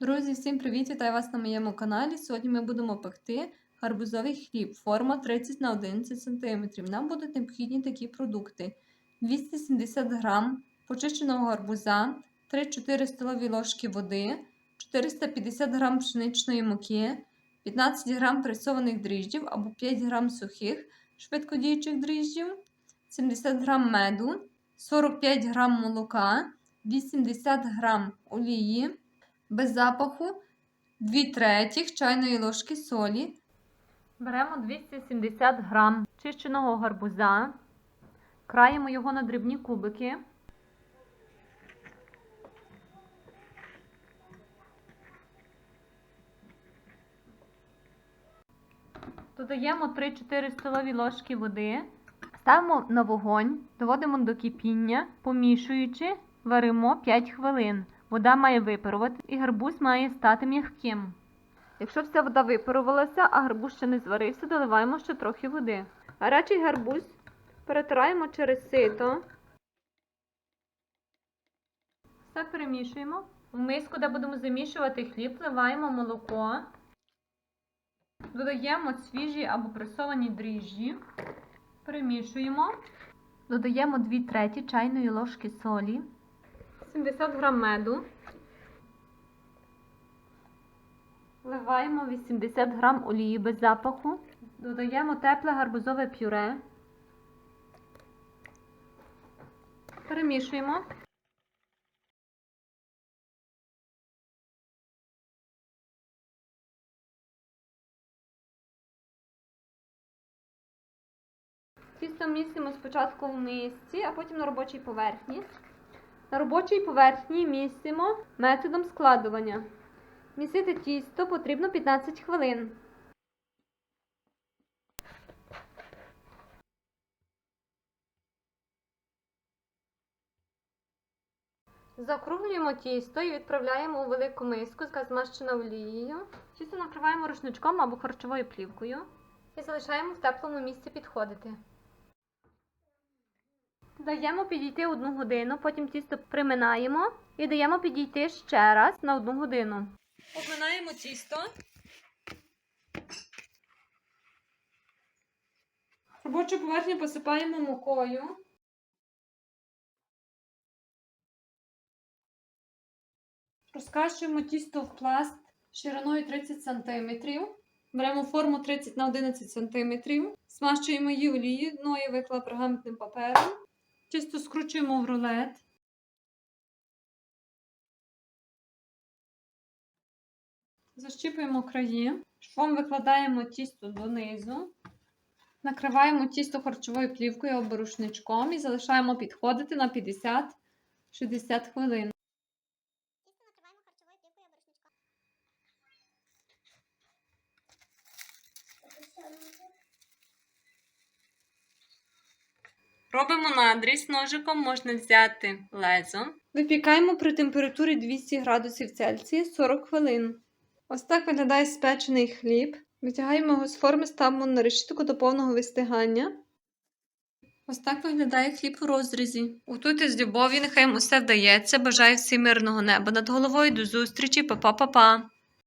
Друзі, всім привіт! Вітаю вас на моєму каналі. Сьогодні ми будемо пекти гарбузовий хліб, форма 30 на 11 см. Нам будуть необхідні такі продукти: 270 г почищеного гарбуза, 3-4 столові ложки води, 450 г пшеничної муки, 15 г пресованих дріжджів або 5 г сухих швидкодіючих дріжджів, 70 г меду, 45 г молока, 80 г олії без запаху 2 третіх чайної ложки солі. Беремо 270 грам чищеного гарбуза, краємо його на дрібні кубики. Додаємо 3-4 столові ложки води, ставимо на вогонь, доводимо до кипіння, помішуючи, варимо 5 хвилин. Вода має випарувати і гарбуз має стати м'яким. Якщо вся вода випарувалася, а гарбуз ще не зварився, доливаємо ще трохи води. Гарячий гарбуз перетираємо через сито. Все перемішуємо. В миску, де будемо замішувати хліб, вливаємо молоко. Додаємо свіжі або пресовані дріжджі. Перемішуємо. Додаємо 2 треті чайної ложки солі. 70 грам меду. Вливаємо 80 грам олії без запаху. Додаємо тепле гарбузове пюре. Перемішуємо. Тісто місимо спочатку в мисці, а потім на робочій поверхні. На робочій поверхні місимо методом складування. Місити тісто потрібно 15 хвилин. Закруглюємо тісто і відправляємо у велику миску, яка змащена олією. Тісто накриваємо рушничком або харчовою плівкою і залишаємо в теплому місці підходити. Даємо підійти одну годину, потім тісто приминаємо і даємо підійти ще раз на одну годину. Обминаємо тісто. Робочу поверхню посипаємо мукою. Розкачуємо тісто в пласт шириною 30 см. Беремо форму 30 на 11 см. Смащуємо її олією, дно я виклала пергаментним папером. Тісто скручуємо в рулет. Защіпуємо краї, швом викладаємо тісто донизу, накриваємо тісто харчовою плівкою або рушничком і залишаємо підходити на 50-60 хвилин. Тісто накриваємо харчовою плівкою або рушничком. Робимо надріз ножиком, можна взяти лезо. Випікаємо при температурі 200 градусів Цельсія 40 хвилин. Ось так виглядає спечений хліб. Витягаємо його з форми, ставимо на решітку до повного вистигання. Ось так виглядає хліб у розрізі. Готуйте з любов'ю, нехай усе вдається. Бажаю всім мирного неба над головою. До зустрічі, па-па-па-па!